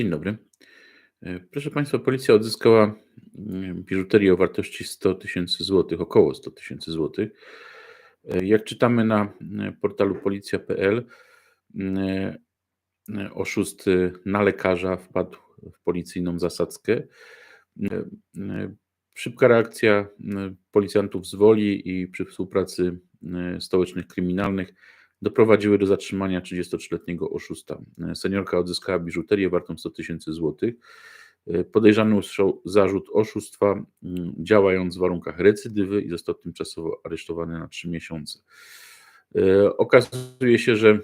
Dzień dobry. E, Proszę Państwa, policja odzyskała mm, biżuterię o wartości 100 tysięcy złotych, około 100 tysięcy złotych. E, Jak czytamy na mm, portalu policja.pl, e, oszust e, na lekarza wpadł w policyjną zasadzkę. E, e, Szybka reakcja policjantów z Woli i przy współpracy e, stołecznych kryminalnych doprowadziły do zatrzymania 33-letniego oszusta. E, Seniorka odzyskała biżuterię wartą 100 tysięcy złotych. E, Podejrzany usłyszał zarzut oszustwa, mm, działając w warunkach recydywy i został tymczasowo aresztowany na 3 miesiące. E, Okazuje się, że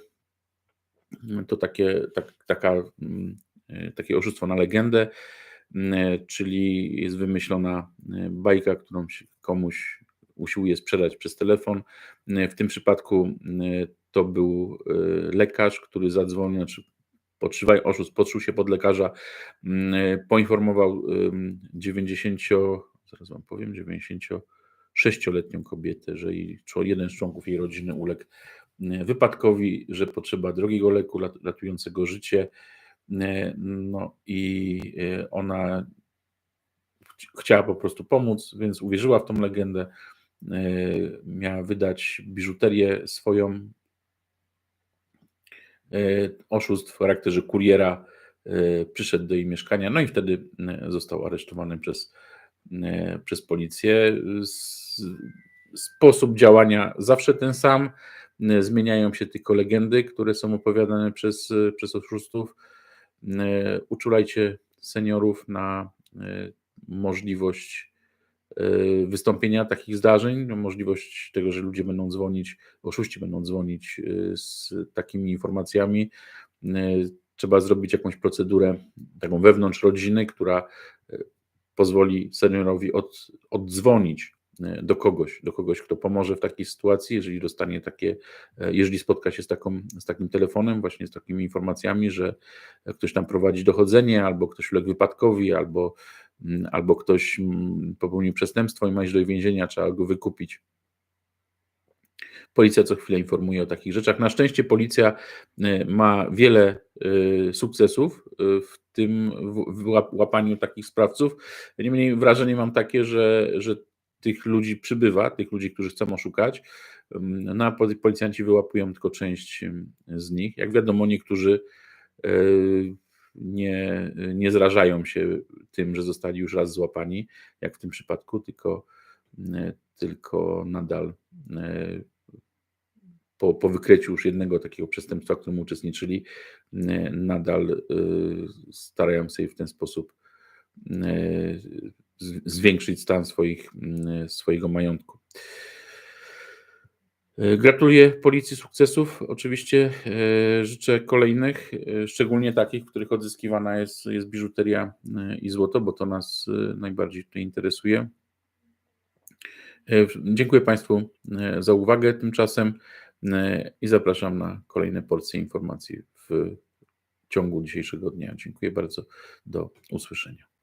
to takie, tak, taka, mm, e, takie oszustwo na legendę, mm, czyli jest wymyślona e, bajka, którą się komuś usiłuje sprzedać przez telefon. W tym przypadku e, to był e, lekarz, który zadzwonił, znaczy podszywaj, oszust podszył się pod lekarza, e, poinformował ym, 90, zaraz wam powiem, 96-letnią kobietę, że jej, jeden z członków jej rodziny uległ wypadkowi, że potrzeba drogiego leku ratującego życie. No i ona chci- chciała po prostu pomóc, więc uwierzyła w tą legendę. E, Miała wydać biżuterię swoją. E, Oszust w charakterze kuriera e, przyszedł do jej mieszkania, no i wtedy został aresztowany przez, przez policję. Sposób działania zawsze ten sam. Zmieniają się tylko legendy, które są opowiadane przez, przez oszustów. Uczulajcie seniorów na możliwość wystąpienia takich zdarzeń, no, możliwość tego, że ludzie będą dzwonić, oszuści będą dzwonić e, z takimi informacjami. E, Trzeba zrobić jakąś procedurę taką wewnątrz rodziny, która pozwoli seniorowi od, oddzwonić do kogoś, do kogoś, kto pomoże w takiej sytuacji, jeżeli dostanie takie, jeżeli spotka się z, taką, z takim telefonem, właśnie z takimi informacjami, że ktoś tam prowadzi dochodzenie, albo ktoś uległ wypadkowi, albo, albo ktoś mm, popełnił przestępstwo i ma iść do więzienia, trzeba go wykupić. Policja co chwilę informuje o takich rzeczach. Na szczęście policja y, ma wiele y, sukcesów y, w tym w- w łap- łapaniu takich sprawców. Niemniej wrażenie mam takie, że, że tych ludzi przybywa, tych ludzi, którzy chcą oszukać. Ym, No policjanci wyłapują tylko część z nich. Jak wiadomo, niektórzy nie, nie zrażają się tym, że zostali już raz złapani, jak w tym przypadku, tylko, y, tylko nadal y, po, po wykryciu już jednego takiego przestępstwa, w którym uczestniczyli, y, nadal starają się w ten sposób zwiększyć stan swoich, swojego majątku. Y, Gratuluję policji sukcesów. Oczywiście y, życzę kolejnych, y, szczególnie takich, w których odzyskiwana jest, jest biżuteria i złoto, bo to nas najbardziej tutaj interesuje. Dziękuję Państwu za uwagę tymczasem i zapraszam na kolejne porcje informacji w ciągu dzisiejszego dnia. Dziękuję bardzo. Do usłyszenia.